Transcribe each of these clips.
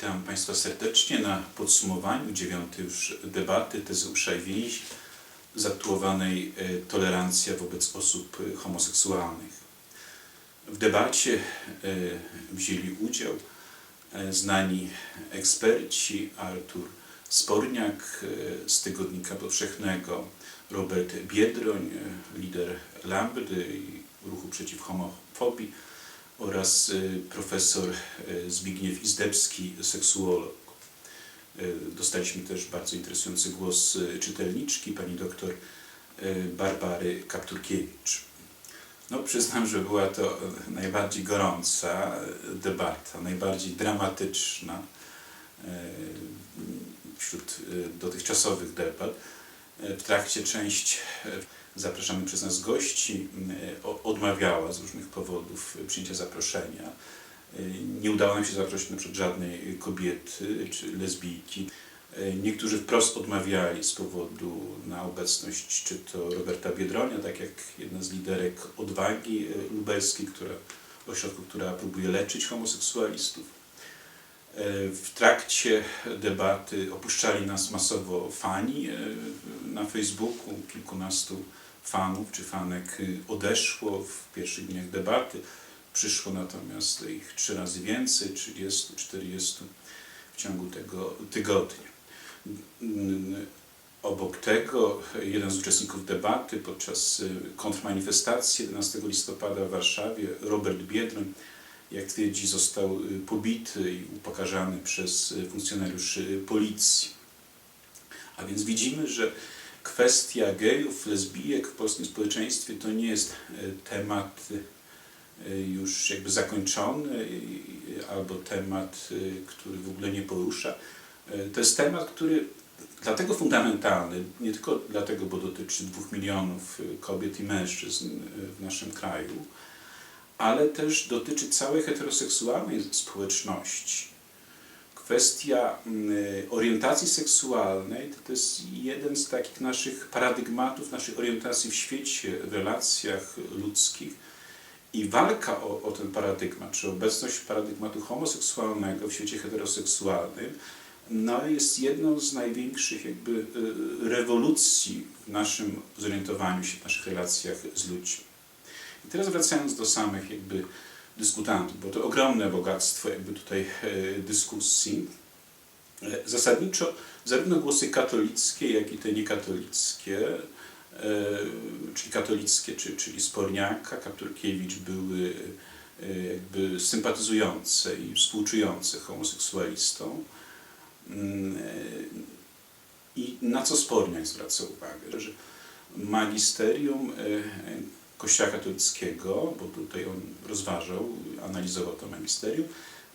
Witam Państwa serdecznie na podsumowaniu dziewiątej już debaty Tezeusza i Więź zatytułowanej e, Tolerancja wobec osób e, homoseksualnych. W debacie e, wzięli udział znani eksperci Artur Sporniak z Tygodnika Powszechnego, Robert Biedroń, lider Lambdy i Ruchu Przeciw Homofobii oraz e, profesor e, Zbigniew Izdebski, seksuolog. E, Dostaliśmy też bardzo interesujący głos czytelniczki, pani doktor Barbary Kapturkiewicz. No, przyznam, że była to najbardziej gorąca debata, najbardziej dramatyczna wśród dotychczasowych debat. W trakcie część e, zapraszamy przez nas gości odmawiała z różnych powodów przyjęcia zaproszenia. E, Nie udało nam się zaprosić na przykład żadnej kobiety czy lesbijki. E, Niektórzy wprost odmawiali z powodu na obecność czy to Roberta Biedronia, tak jak jedna z liderek odwagi lubelskiej, która, ośrodku, która próbuje leczyć homoseksualistów. E, W trakcie debaty opuszczali nas masowo fani e, na Facebooku. Kilkunastu fanów czy fanek y, odeszło w pierwszych dniach debaty. Przyszło natomiast ich trzy razy więcej, 30-40 w ciągu tego tygodnia. Obok tego jeden z uczestników debaty podczas y, kontrmanifestacji 11 listopada w Warszawie, Robert Biedroń, jak twierdzi, został y, pobity i upokarzany przez y, funkcjonariuszy policji. A więc widzimy, że kwestia gejów, lesbijek w polskim społeczeństwie to nie jest y, temat już jakby zakończony albo temat, który w ogóle nie porusza. To jest temat, który dlatego fundamentalny, nie tylko dlatego, bo dotyczy dwóch milionów kobiet i mężczyzn w naszym kraju, ale też dotyczy całej heteroseksualnej społeczności. Kwestia mm, orientacji seksualnej to, to jest jeden z takich naszych paradygmatów, naszych orientacji w świecie, w relacjach ludzkich. I walka o, o ten paradygmat, czy obecność paradygmatu homoseksualnego w świecie heteroseksualnym, no jest jedną z największych jakby y, rewolucji w naszym zorientowaniu się, w naszych relacjach z ludźmi. I teraz wracając do samych jakby dyskutantów, bo to ogromne bogactwo jakby tutaj e, dyskusji. E, Zasadniczo zarówno głosy katolickie, jak i te niekatolickie, e, czyli katolickie, czy, czyli Sporniaka, Kapturkiewicz były jakby sympatyzujące i współczujące homoseksualistom. Mm, I na co Sporniak zwraca uwagę? Że magisterium Kościoła katolickiego, bo tutaj on rozważał, analizował to magisterium,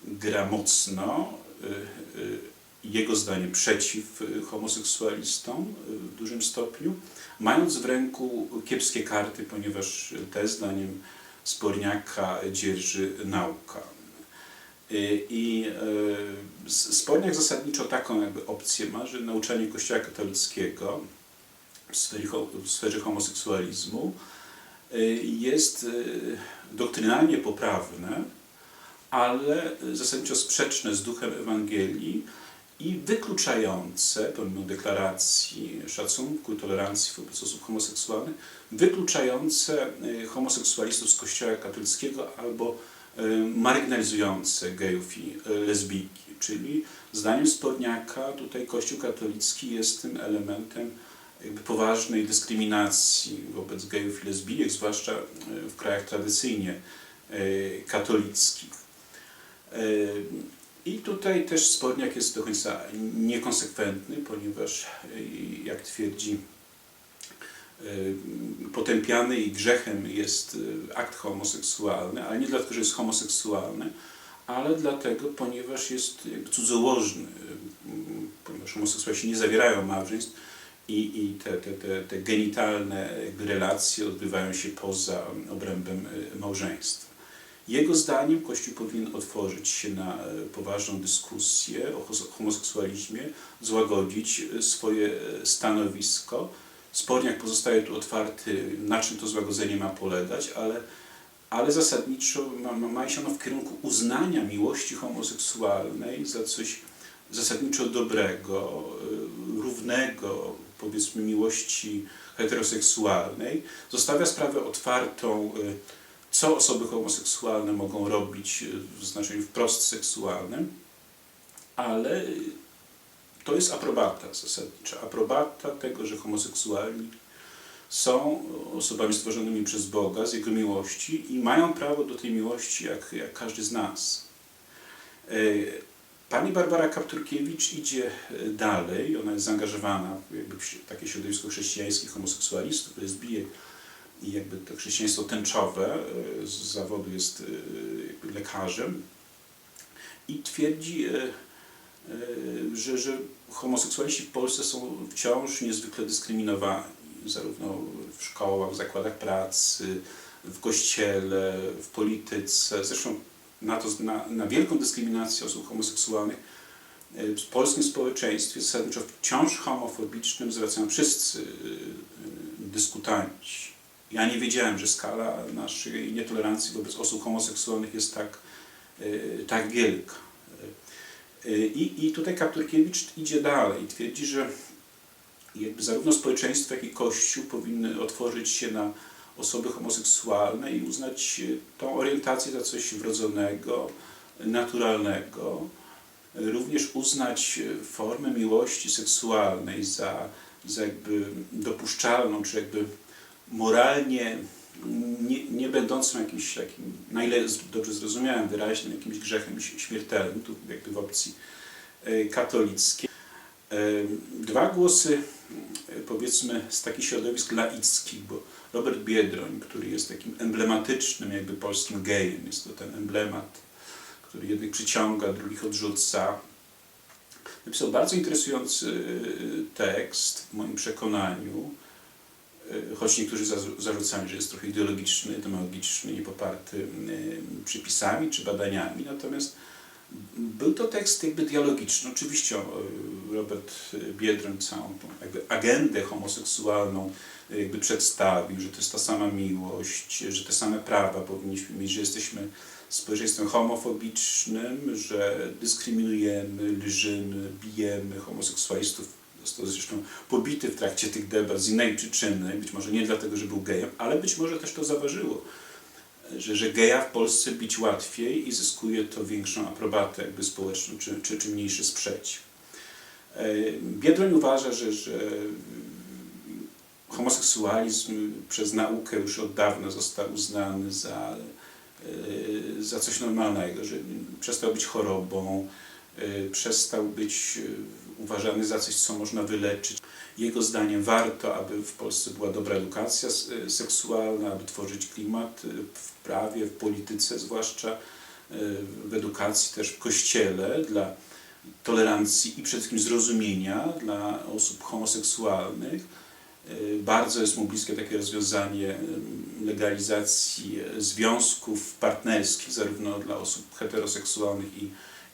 gra mocno, y, y, jego zdaniem, przeciw y, homoseksualistom w dużym stopniu, mając w ręku kiepskie karty, ponieważ te zdaniem Sporniaka dzierży nauka. I Sporniak zasadniczo taką jakby opcję ma, że nauczanie Kościoła katolickiego w sferze, w sferze homoseksualizmu jest y, doktrynalnie poprawne, ale zasadniczo sprzeczne z duchem Ewangelii i wykluczające, pomimo deklaracji szacunku, tolerancji wobec osób homoseksualnych, wykluczające y, homoseksualistów z Kościoła katolickiego albo y, marginalizujące gejów i y, lesbijki. Czyli zdaniem Sporniaka tutaj Kościół katolicki jest tym elementem poważnej dyskryminacji wobec gejów i lesbijek, zwłaszcza y, w krajach tradycyjnie y, katolickich. Y, I tutaj też Sporniak jest do końca niekonsekwentny, ponieważ jak twierdzi potępiany i grzechem jest akt homoseksualny, ale nie dlatego, że jest homoseksualny, ale dlatego, ponieważ jest cudzołożny, ponieważ homoseksualiści nie zawierają małżeństw i, i te, te, te, te genitalne relacje odbywają się poza obrębem y, małżeństwa. Jego zdaniem Kościół powinien otworzyć się na e, poważną dyskusję o homoseksualizmie, złagodzić e, swoje e, stanowisko. Sporniak pozostaje tu otwarty, na czym to złagodzenie ma polegać, ale ale zasadniczo ma, ma, się ono w kierunku uznania miłości homoseksualnej za coś zasadniczo dobrego, równego, powiedzmy, miłości heteroseksualnej. Zostawia sprawę otwartą, y, co osoby homoseksualne mogą robić y, w znaczeniu wprost seksualnym, ale y, to jest aprobata zasadnicza. Aprobata tego, że homoseksualni są osobami stworzonymi przez Boga z Jego miłości i mają prawo do tej miłości jak, jak każdy z nas. Pani Barbara Kapturkiewicz idzie y, dalej, ona jest zaangażowana jakby w takie środowisko chrześcijańskich homoseksualistów, lesbijek i jakby to chrześcijaństwo tęczowe, y, z zawodu jest jakby lekarzem. I twierdzi, że, że homoseksualiści w Polsce są wciąż niezwykle dyskryminowani, zarówno w szkołach, w zakładach pracy, w kościele, w polityce. Zresztą na, to, na, na wielką dyskryminację osób homoseksualnych y, w polskim społeczeństwie, zasadniczo wciąż homofobicznym zwracają wszyscy y, dyskutanci. Ja nie wiedziałem, że skala naszej nietolerancji wobec osób homoseksualnych jest tak, y, tak wielka. I, I tutaj Kapturkiewicz idzie dalej, twierdzi, że jakby zarówno społeczeństwo, jak i Kościół powinny otworzyć się na osoby homoseksualne i uznać e, tą orientację za coś wrodzonego, naturalnego. Również uznać e, formę miłości seksualnej za, za jakby dopuszczalną, czy jakby moralnie nie, nie będącą jakimś takim, na ile dobrze zrozumiałem, wyraźnym jakimś grzechem śmiertelnym, tu jakby w opcji e, katolickiej. Dwa głosy, powiedzmy, z takich środowisk laickich, bo Robert Biedroń, który jest takim emblematycznym jakby polskim gejem, jest to ten emblemat, który jednych przyciąga, drugich odrzuca. Napisał bardzo interesujący e, tekst, w moim przekonaniu, e, choć niektórzy za- zarzucali, że jest trochę ideologiczny, demagogiczny, niepoparty przepisami czy badaniami, natomiast był to tekst jakby dialogiczny. Oczywiście e, Robert Biedroń całą tą jakby agendę homoseksualną e, jakby przedstawił, że to jest ta sama miłość, że te same prawa powinniśmy mieć, że jesteśmy społeczeństwem homofobicznym, że dyskryminujemy, liżymy, bijemy homoseksualistów. Został zresztą pobity w trakcie tych debat z innej przyczyny, być może nie dlatego, że był gejem, ale być może też to zaważyło że, że geja w Polsce bić łatwiej i zyskuje to większą aprobatę jakby społeczną, czy, czy, czy mniejszy sprzeciw. E, Biedroń uważa, że, że homoseksualizm przez naukę już od dawna został uznany za, e, za coś normalnego, że przestał być chorobą, e, przestał być uważany za coś, co można wyleczyć. Jego zdaniem warto, aby w Polsce była dobra edukacja seksualna, aby tworzyć klimat e, w prawie, w polityce zwłaszcza, e, w edukacji też w kościele dla tolerancji i przede wszystkim zrozumienia dla osób homoseksualnych. E, Bardzo jest mu bliskie takie rozwiązanie legalizacji związków partnerskich, zarówno dla osób heteroseksualnych i,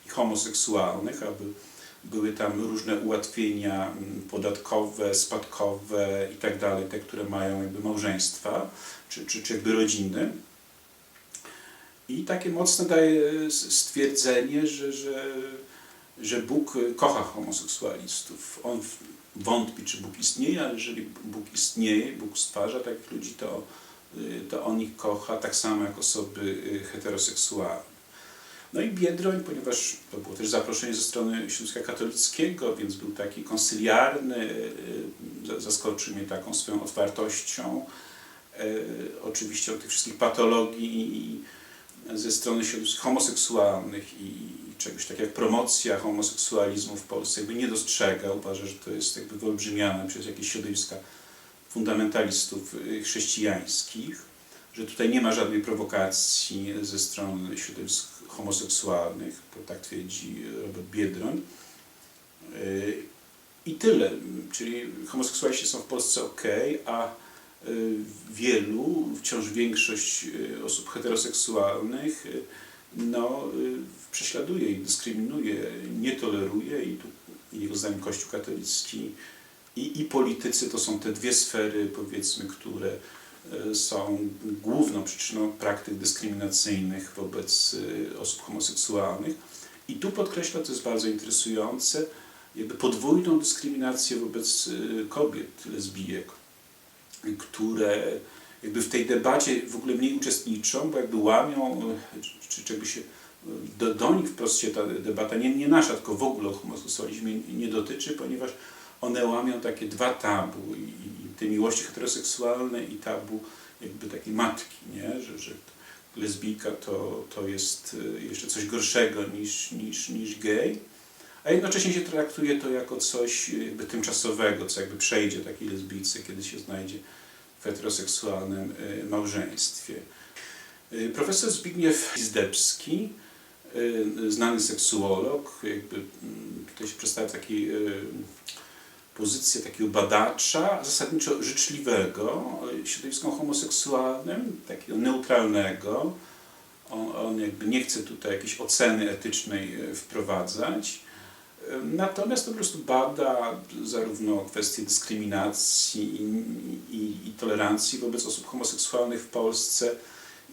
i homoseksualnych, aby były tam różne ułatwienia mm, podatkowe, spadkowe i tak dalej, te, które mają jakby małżeństwa, czy, czy, czy jakby rodziny. I takie mocne daje s- stwierdzenie, że, że, że Bóg kocha homoseksualistów. On wątpi, czy Bóg istnieje, ale jeżeli Bóg istnieje, Bóg stwarza takich ludzi, to, y, to on ich kocha tak samo jak osoby y, heteroseksualne. No i Biedroń, ponieważ to było też zaproszenie ze strony Śląska Katolickiego, więc był taki konsyliarny, y, za- zaskoczył mnie taką swoją otwartością. y, Oczywiście o tych wszystkich patologii ze strony środowisk homoseksualnych i czegoś takiego jak promocja homoseksualizmu w Polsce jakby nie dostrzega. Uważa, że to jest jakby wyolbrzymiane przez jakieś środowiska fundamentalistów chrześcijańskich, że tutaj nie ma żadnej prowokacji ze strony środowisk homoseksualnych, tak twierdzi Robert Biedroń. I tyle. Czyli homoseksualiści są w Polsce ok, a y, wielu, wciąż większość y, osób heteroseksualnych y, no, prześladuje i dyskryminuje, nie toleruje i tu jego zdaniem Kościół katolicki i, i politycy to są te dwie sfery, powiedzmy, które są główną przyczyną praktyk dyskryminacyjnych wobec y, osób homoseksualnych. I tu podkreśla, co jest bardzo interesujące, jakby podwójną dyskryminację wobec y, kobiet lesbijek, które jakby w tej debacie w ogóle mniej uczestniczą, bo jakby łamią, y, czy, czy jakby się y, do, do nich wprost się ta debata, nie, nie nasza, tylko w ogóle o homoseksualizmie nie dotyczy, ponieważ one łamią takie dwa tabu, i te miłości heteroseksualne i tabu jakby takiej matki, nie? Że, że lesbijka to, to jest y, jeszcze coś gorszego niż, niż, niż gej, a jednocześnie się traktuje to jako coś jakby tymczasowego, co jakby przejdzie takiej lesbijce, kiedy się znajdzie w heteroseksualnym y, małżeństwie. Y, Profesor Zbigniew Izdebski, znany seksuolog, jakby mm, tutaj się przedstawia taki pozycję takiego badacza, zasadniczo życzliwego środowiskom homoseksualnym, takiego neutralnego. On, on jakby nie chce tutaj jakiejś oceny etycznej y, wprowadzać. Natomiast po prostu bada zarówno kwestie dyskryminacji i, i, i tolerancji wobec osób homoseksualnych w Polsce,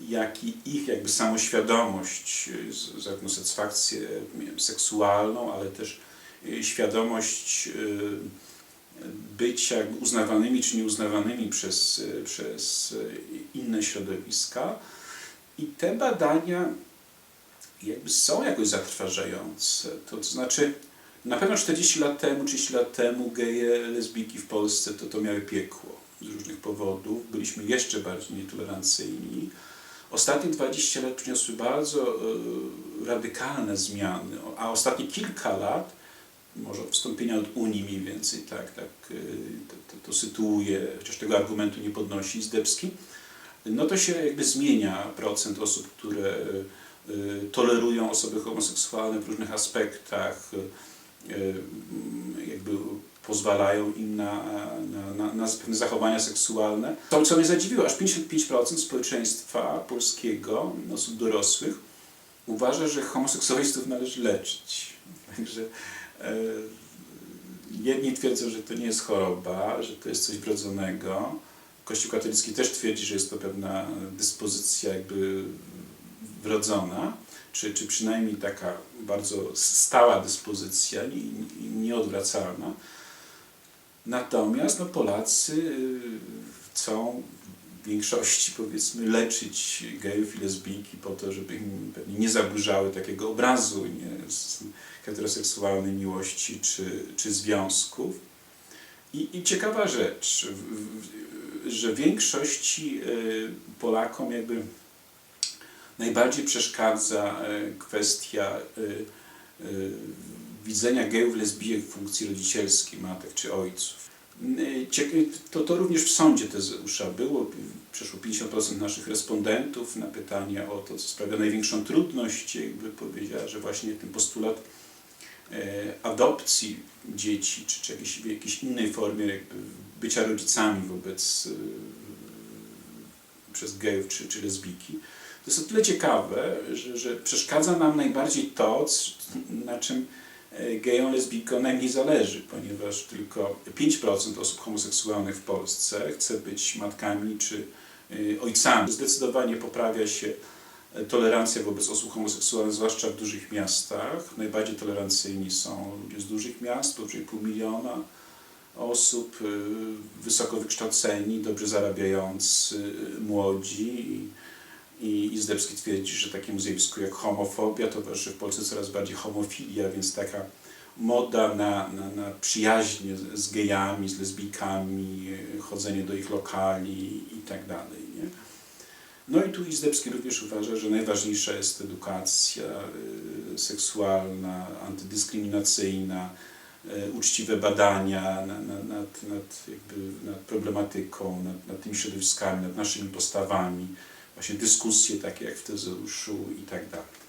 jak i ich jakby samoświadomość, zarówno satysfakcję wiem, seksualną, ale też y, świadomość y, bycia uznawanymi czy nieuznawanymi przez, y, przez y, inne środowiska. I te badania jakby są jakoś zatrważające. To, znaczy, na pewno 40 lat temu, 30 lat temu geje, lesbijki w Polsce to, to miały piekło z różnych powodów. Byliśmy jeszcze bardziej nietolerancyjni. Ostatnie 20 lat przyniosły bardzo e, radykalne zmiany, a ostatnie kilka lat, może od wstąpienia od Unii mniej więcej, tak, tak e, to, to, sytuuje, chociaż tego argumentu nie podnosi Zdebski, no to się jakby zmienia procent osób, które e, tolerują osoby homoseksualne w różnych aspektach, e, jakby pozwalają im na, na, na, na pewne zachowania seksualne. To, co mnie zadziwiło, aż 55% społeczeństwa polskiego, osób dorosłych, uważa, że homoseksualistów należy leczyć. Także jedni twierdzą, że to nie jest choroba, że to jest coś wrodzonego. Kościół katolicki też twierdzi, że jest to pewna dyspozycja jakby wrodzona, czy, czy przynajmniej taka bardzo stała dyspozycja, nie- nie- nieodwracalna. Natomiast no, Polacy y, chcą większości powiedzmy leczyć gejów i lesbijki po to, żeby im nie zaburzały takiego obrazu nie, z heteroseksualnej miłości czy, czy związków. I, I ciekawa rzecz, że większości y, Polakom jakby najbardziej przeszkadza y, kwestia y, widzenia gejów, lesbijek w funkcji rodzicielskiej, matek czy ojców. To, to również w sądzie Tezeusza było. Przeszło 50% naszych respondentów na pytanie o to, co sprawia największą trudność, jakby powiedziała, że właśnie ten postulat e, adopcji dzieci, czy, czy jakiejś, w jakiejś innej formie bycia rodzicami wobec e, przez gejów czy, czy lesbijki. To jest o tyle ciekawe, że, że przeszkadza nam najbardziej to, na czym gejom, lesbijkom najmniej zależy, ponieważ tylko 5% osób homoseksualnych w Polsce chce być matkami czy e, ojcami. Zdecydowanie poprawia się e, tolerancja wobec osób homoseksualnych, zwłaszcza w dużych miastach. Najbardziej tolerancyjni są ludzie z dużych miast, powyżej pół miliona osób, wysoko wykształceni, dobrze zarabiający, młodzi. I, Izdebski twierdzi, że takiemu zjawisku jak homofobia towarzyszy w Polsce coraz bardziej homofilia, więc taka moda na, na, na przyjaźnie z- gejami, z lesbijkami, chodzenie do ich lokali i tak dalej. Nie? No i tu Izdebski również uważa, że najważniejsza jest edukacja y, seksualna, antydyskryminacyjna, y, uczciwe badania na- na- nad, nad, jakby nad problematyką, nad, nad tymi środowiskami, nad naszymi postawami, właśnie dyskusje takie jak w Tezeuszu i tak dalej.